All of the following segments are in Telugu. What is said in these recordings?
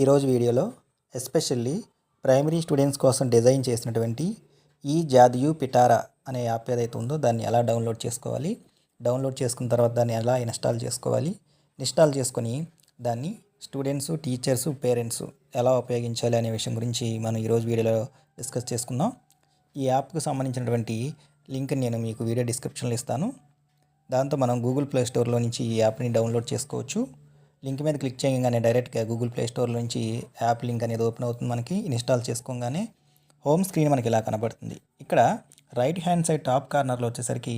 ఈరోజు వీడియోలో ఎస్పెషల్లీ ప్రైమరీ స్టూడెంట్స్ కోసం డిజైన్ చేసినటువంటి ఈ జాదియు పిటారా అనే యాప్ ఏదైతే ఉందో దాన్ని ఎలా డౌన్లోడ్ చేసుకోవాలి డౌన్లోడ్ చేసుకున్న తర్వాత దాన్ని ఎలా ఇన్స్టాల్ చేసుకోవాలి ఇన్స్టాల్ చేసుకొని దాన్ని స్టూడెంట్స్ టీచర్స్ పేరెంట్స్ ఎలా ఉపయోగించాలి అనే విషయం గురించి మనం ఈరోజు వీడియోలో డిస్కస్ చేసుకుందాం. ఈ యాప్కు సంబంధించినటువంటి లింక్ నేను మీకు వీడియో డిస్క్రిప్షన్లో ఇస్తాను. దాంతో మనం గూగుల్ ప్లే స్టోర్లో నుంచి ఈ యాప్ని డౌన్లోడ్ చేసుకోవచ్చు. లింక్ మీద క్లిక్ చేయగానే డైరెక్ట్గా గూగుల్ ప్లే స్టోర్ నుంచి యాప్ లింక్ అనేది ఓపెన్ అవుతుంది మనకి. ఇన్స్టాల్ చేసుకోగానే హోమ్ స్క్రీన్ మనకి ఇలా కనబడుతుంది. ఇక్కడ రైట్ హ్యాండ్ సైడ్ టాప్ కార్నర్లో వచ్చేసరికి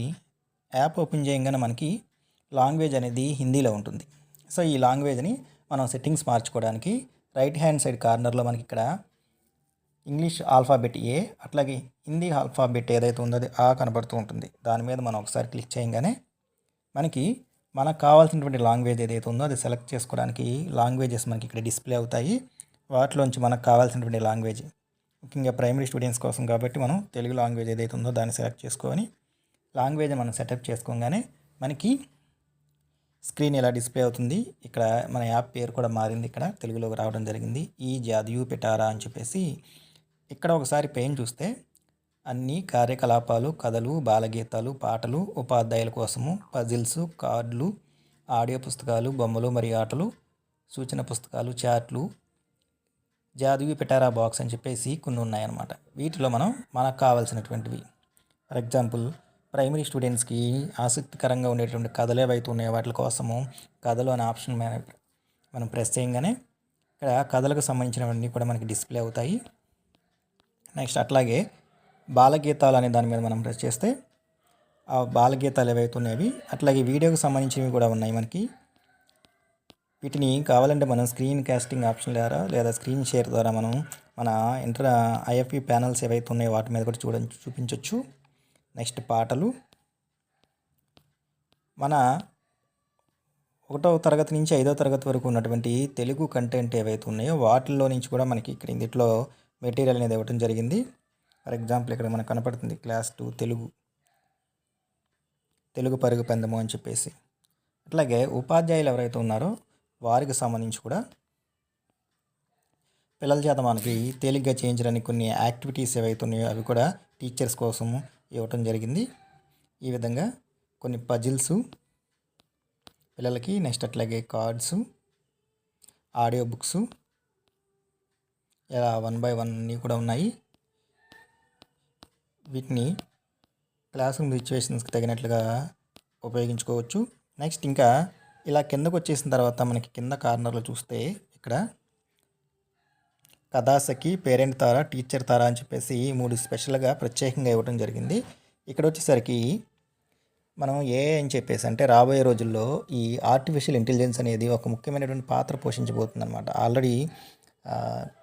యాప్ ఓపెన్ చేయగానే మనకి లాంగ్వేజ్ అనేది హిందీలో ఉంటుంది. సో ఈ లాంగ్వేజ్ని మనం సెట్టింగ్స్ మార్చుకోవడానికి రైట్ హ్యాండ్ సైడ్ కార్నర్లో మనకి ఇక్కడ ఇంగ్లీష్ ఆల్ఫాబెట్ ఏ అట్లాగే హిందీ ఆల్ఫాబెట్ ఏదైతే ఉందో అది ఆ కనబడుతూ ఉంటుంది. దాని మీద మనం ఒకసారి క్లిక్ చేయగానే మనకి మనకు కావాల్సినటువంటి లాంగ్వేజ్ ఏదైతే ఉందో అది సెలెక్ట్ చేసుకోవడానికి లాంగ్వేజెస్ మనకి ఇక్కడ డిస్ప్లే అవుతాయి. వాటిలోంచి మనకు కావాల్సినటువంటి లాంగ్వేజ్. ముఖ్యంగా ప్రైమరీ స్టూడెంట్స్ కోసం కాబట్టి మనం తెలుగు లాంగ్వేజ్ ఏదైతే ఉందో దాన్ని సెలెక్ట్ చేసుకొని లాంగ్వేజ్ మనం సెటప్ చేసుకోగానే మనకి స్క్రీన్ ఇలా డిస్ప్లే అవుతుంది ఇక్కడ మన యాప్ పేరు కూడా మారింది ఇక్కడ తెలుగులోకి రావడం జరిగింది. ఈ జాద్ యూ పెట్టారా అని చెప్పేసి ఇక్కడ ఒకసారి పెయిన్ చూస్తే అన్ని కార్యకలాపాలు కథలు బాలగీతాలు పాటలు ఉపాధ్యాయుల కోసము పజిల్స్ కార్డులు ఆడియో పుస్తకాలు బొమ్మలు మరియు ఆటలు సూచన పుస్తకాలు చాట్లు జాదువి పిటారా బాక్స్ అని చెప్పేసి కొన్ని ఉన్నాయన్నమాట. వీటిలో మనం మనకు కావాల్సినటువంటివి. ఫర్ ఎగ్జాంపుల్ ప్రైమరీ స్టూడెంట్స్కి ఆసక్తికరంగా ఉండేటువంటి కథలు ఏవైతే ఉన్నాయో వాటి కోసము కథలు అనే ఆప్షన్ మనం ప్రెస్ చేయగానే ఇక్కడ కథలకు సంబంధించినవన్నీ కూడా మనకి డిస్ప్లే అవుతాయి. నెక్స్ట్ అట్లాగే బాలగీతాలు అనే దాని మీద మనం ప్రెస్ చేస్తే ఆ బాలగీతాలు ఏవైతే ఉన్నాయో అట్లాగే వీడియోకి సంబంధించినవి కూడా ఉన్నాయి మనకి. వీటిని కావాలంటే మనం స్క్రీన్ కాస్టింగ్ ఆప్షన్ ద్వారా లేదా స్క్రీన్ షేర్ ద్వారా మనం మన ఇంటర్ ఐఎఫ్ఈ ప్యానల్స్ ఏవైతే ఉన్నాయో వాటి మీద కూడా చూడ చూపించవచ్చు నెక్స్ట్ పాటలు. మన ఒకటో తరగతి నుంచి ఐదో తరగతి వరకు ఉన్నటువంటి తెలుగు కంటెంట్ ఏవైతే ఉన్నాయో వాటిల్లో నుంచి కూడా మనకి ఇక్కడ ఇందులో మెటీరియల్ అనేది ఇవ్వడం జరిగింది. ఫర్ ఎగ్జాంపుల్ ఇక్కడ మనకు కనపడుతుంది క్లాస్ టూ తెలుగు. తెలుగు పరుగు పెందము అని చెప్పేసి. అట్లాగే ఉపాధ్యాయులు ఎవరైతే ఉన్నారో వారికి సంబంధించి కూడా పిల్లల చేత మనకి తేలిగ్గా చేయించడానికి కొన్ని యాక్టివిటీస్ ఏవైతే ఉన్నాయో అవి కూడా టీచర్స్ కోసం ఇవ్వటం జరిగింది. ఈ విధంగా కొన్ని పజిల్స్ పిల్లలకి నెక్స్ట్ అట్లాగే కార్డ్స్ ఆడియో బుక్స్ ఇలా వన్ బై వన్ అన్నీ కూడా ఉన్నాయి. వీటిని క్లాస్ రూమ్ సిచ్యువేషన్స్కి తగినట్లుగా ఉపయోగించుకోవచ్చు. నెక్స్ట్ ఇంకా ఇలా కిందకు వచ్చేసిన తర్వాత మనకి కింద కార్నర్లో చూస్తే ఇక్కడ కథాసకి పేరెంట్ తారా టీచర్ తారా అని చెప్పేసి మూడు స్పెషల్గా ప్రత్యేకంగా ఇవ్వడం జరిగింది. ఇక్కడ వచ్చేసరికి మనం ఏ అని చెప్పేసి అంటే రాబోయే రోజుల్లో ఈ ఆర్టిఫిషియల్ ఇంటెలిజెన్స్ అనేది ఒక ముఖ్యమైనటువంటి పాత్ర పోషించబోతుంది అనమాట ఆల్రెడీ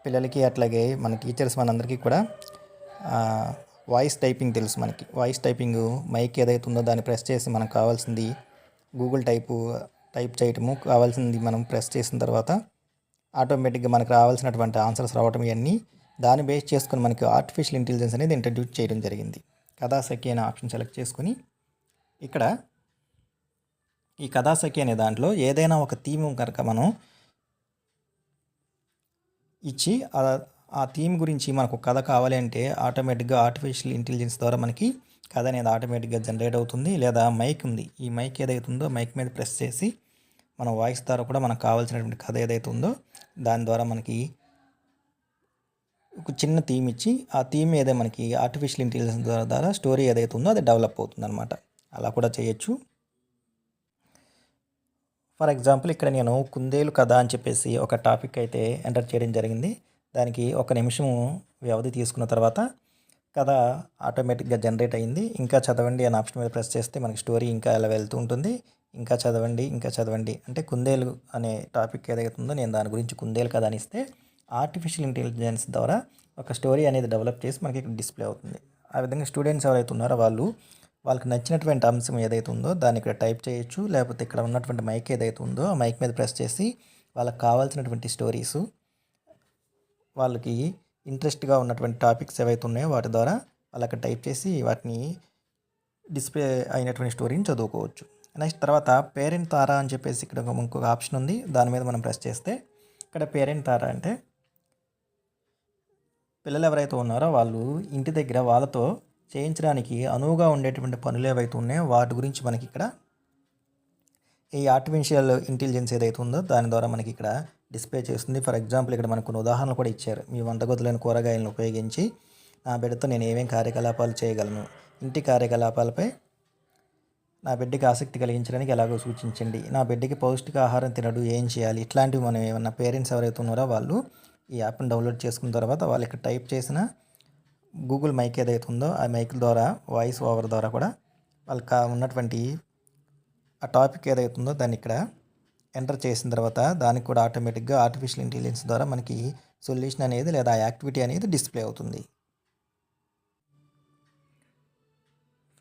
పిల్లలకి అట్లాగే మన టీచర్స్ మనందరికీ కూడా వాయిస్ టైపింగ్ తెలుసు మనకి. వాయిస్ టైపింగ్ మైక్ ఏదైతే ఉందో దాన్ని ప్రెస్ చేసి మనకు కావాల్సింది గూగుల్ టైపు టైప్ చేయటము కావాల్సింది మనం ప్రెస్ చేసిన తర్వాత ఆటోమేటిక్గా మనకు రావాల్సినటువంటి ఆన్సర్స్ రావటం ఇవన్నీ దాన్ని బేస్ చేసుకొని మనకి ఆర్టిఫిషియల్ ఇంటెలిజెన్స్ అనేది ఇంట్రడ్యూస్ చేయడం జరిగింది. కథాసఖి అనే ఆప్షన్ సెలెక్ట్ చేసుకొని ఇక్కడ ఈ కథాసఖి అనే దాంట్లో ఏదైనా ఒక థీమ్ కనుక మనం ఇచ్చి ఆ- థీమ్ గురించి మనకు ఒక కథ కావాలి అంటే ఆటోమేటిక్గా ఆర్టిఫిషియల్ ఇంటెలిజెన్స్ ద్వారా మనకి కథ అనేది ఆటోమేటిక్గా జనరేట్ అవుతుంది లేదా మైక్ ఉంది. ఈ మైక్ ఏదైతే ఉందో మైక్ మీద ప్రెస్ చేసి మన వాయిస్ ద్వారా కూడా మనకు కావాల్సినటువంటి కథ ఏదైతే ఉందో దాని ద్వారా మనకి ఒక చిన్న థీమ్ ఇచ్చి ఆ థీమ్ ఏదో మనకి ఆర్టిఫిషియల్ ఇంటెలిజెన్స్ ద్వారా ద్వారా స్టోరీ ఏదైతే ఉందో అది డెవలప్ అవుతుంది అనమాట అలా కూడా చేయొచ్చు. ఫర్ ఎగ్జాంపుల్ ఇక్కడ నేను కుందేలు కథ అని చెప్పేసి ఒక టాపిక్ అయితే ఎంటర్ చేయడం జరిగింది. దానికి ఒక నిమిషం వ్యవధి తీసుకున్న తర్వాత కథ ఆటోమేటిక్గా జనరేట్ అయింది. ఇంకా చదవండి అనే ఆప్షన్ మీద ప్రెస్ చేస్తే మనకి స్టోరీ ఇంకా అలా వెళ్తూ ఉంటుంది. ఇంకా చదవండి ఇంకా చదవండి. అంటే కుందేలు అనే టాపిక్ ఏదైతే ఉందో నేను దాని గురించి కుందేలు కథ అని ఇస్తే ఆర్టిఫిషియల్ ఇంటెలిజెన్స్ ద్వారా ఒక స్టోరీ అనేది డెవలప్ చేసి మనకి ఇక్కడ డిస్ప్లే అవుతుంది. ఆ విధంగా స్టూడెంట్స్ ఎవరైతే ఉన్నారో వాళ్ళు వాళ్ళకి నచ్చినటువంటి అంశం ఏదైతే ఉందో దాన్ని ఇక్కడ టైప్ చేయొచ్చు. లేకపోతే ఇక్కడ ఉన్నటువంటి మైక్ ఏదైతే ఉందో ఆ మైక్ మీద ప్రెస్ చేసి వాళ్ళకి కావాల్సినటువంటి స్టోరీసు వాళ్ళకి ఇంట్రెస్ట్గా ఉన్నటువంటి టాపిక్స్ ఏవైతే ఉన్నాయో వాటి ద్వారా వాళ్ళకి టైప్ చేసి వాటిని డిస్ప్లే అయినటువంటి స్టోరీని చదువుకోవచ్చు. నెక్స్ట్ తర్వాత పేరెంట్ తారా అని చెప్పేసి ఇక్కడ ఒక ఇంకొక ఆప్షన్ ఉంది. దాని మీద మనం ప్రెస్ చేస్తే ఇక్కడ పేరెంట్ తారా అంటే పిల్లలు ఎవరైతే ఉన్నారో వాళ్ళు ఇంటి దగ్గర వాళ్ళతో చేయించడానికి అనువుగా ఉండేటువంటి పనులు ఏవైతే ఉన్నాయో వాటి గురించి మనకి ఇక్కడ ఈ ఆర్టిఫిషియల్ ఇంటెలిజెన్స్ ఏదైతే ఉందో దాని ద్వారా మనకి ఇక్కడ డిస్ప్లే చేస్తుంది. ఫర్ ఎగ్జాంపుల్ ఇక్కడ మనకు కొన్ని ఉదాహరణలు కూడా ఇచ్చారు. మీ వంటగదులైన కూరగాయలను ఉపయోగించి నా బిడ్డతో నేను ఏమేం కార్యకలాపాలు చేయగలను? ఇంటి కార్యకలాపాలపై నా బిడ్డకి ఆసక్తి కలిగించడానికి ఎలాగో సూచించండి. నా బిడ్డకి పౌష్టిక ఆహారం తినడు ఏం చేయాలి? ఇట్లాంటివి మనం ఏమన్నా పేరెంట్స్ ఎవరైతే ఉన్నారో వాళ్ళు ఈ యాప్ని డౌన్లోడ్ చేసుకున్న తర్వాత వాళ్ళు ఇక్కడ టైప్ చేసిన గూగుల్ మైక్ ఏదైతే ఉందో ఆ మైక్ ద్వారా వాయిస్ ఓవర్ ద్వారా కూడా వాళ్ళకి ఉన్నటువంటి ఆ టాపిక్ ఏదైతుందో దాన్ని ఇక్కడ ఎంటర్ చేసిన తర్వాత దానికి కూడా ఆటోమేటిక్గా ఆర్టిఫిషియల్ ఇంటెలిజెన్స్ ద్వారా మనకి సొల్యూషన్ అనేది లేదా యాక్టివిటీ అనేది డిస్ప్లే అవుతుంది.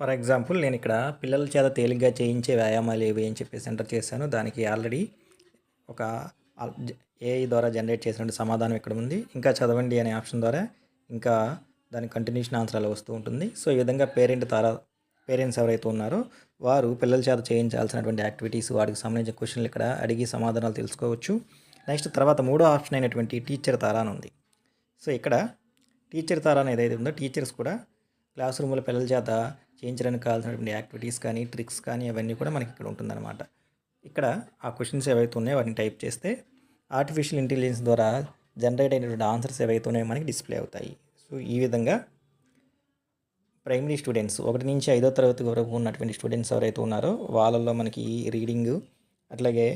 ఫర్ ఎగ్జాంపుల్ నేను ఇక్కడ పిల్లల చేత తేలిగ్గా చేయించే వ్యాయామాలు ఏవి అని చెప్పేసి ఎంటర్ చేశాను. దానికి ఆల్రెడీ ఒక ఏఐ ద్వారా జనరేట్ చేసినటువంటి సమాధానం ఇక్కడ ఉంది. ఇంకా చదవండి అనే ఆప్షన్ ద్వారా ఇంకా దాని కంటిన్యూషన్ ఆన్సర్ అలా వస్తూ ఉంటుంది. సో ఈ విధంగా పేరెంట్ తారా పేరెంట్స్ ఎవరైతే ఉన్నారో వారు పిల్లల చేత చేయించాల్సినటువంటి యాక్టివిటీస్ వాటికి సంబంధించిన క్వశ్చన్లు ఇక్కడ అడిగి సమాధానాలు తెలుసుకోవచ్చు. నెక్స్ట్ తర్వాత మూడో ఆప్షన్ అయినటువంటి టీచర్ తారా అని ఉంది. సో ఇక్కడ టీచర్ తారా అనేది ఏదైతే ఉందో టీచర్స్ కూడా క్లాస్ రూమ్లో పిల్లల చేత చేయించడానికి కావాల్సినటువంటి యాక్టివిటీస్ కానీ ట్రిక్స్ కానీ అవన్నీ కూడా మనకి ఇక్కడ ఉంటుందన్నమాట. ఇక్కడ ఆ క్వశ్చన్స్ ఏవైతే ఉన్నాయో వాటిని టైప్ చేస్తే ఆర్టిఫిషియల్ ఇంటెలిజెన్స్ ద్వారా జనరేట్ అయినటువంటి ఆన్సర్స్ ఏవైతే ఉన్నాయో మనకి డిస్ప్లే అవుతాయి. సో ఈ విధంగా ప్రైమరీ స్టూడెంట్స్ ఒకటి నుంచి ఐదో తరగతి వరకు ఉన్నటువంటి స్టూడెంట్స్ ఎవరైతే ఉన్నారో వాళ్ళల్లో మనకి రీడింగ్ అట్లాగే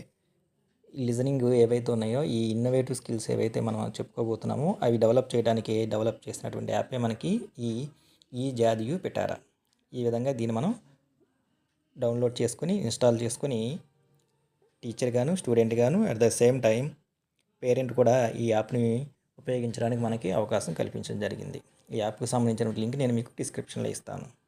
లిజనింగ్ ఏవైతే ఉన్నాయో ఈ ఇన్నోవేటివ్ స్కిల్స్ ఏవైతే మనం చెప్పుకోబోతున్నామో అవి డెవలప్ చేయడానికి డెవలప్ చేసినటువంటి యాపే మనకి ఈ ఈ జాదియు పెట్టారా. ఈ విధంగా దీన్ని మనం డౌన్లోడ్ చేసుకొని ఇన్స్టాల్ చేసుకొని టీచర్ గాను స్టూడెంట్ గాను at the same time parent కూడా ఈ యాప్ని ఉపయోగించడానికి మనకి అవకాశం కల్పించడం జరిగింది. ఈ యాప్కి సంబంధించిన లింక్ నేను మీకు డిస్క్రిప్షన్లో ఇస్తాను.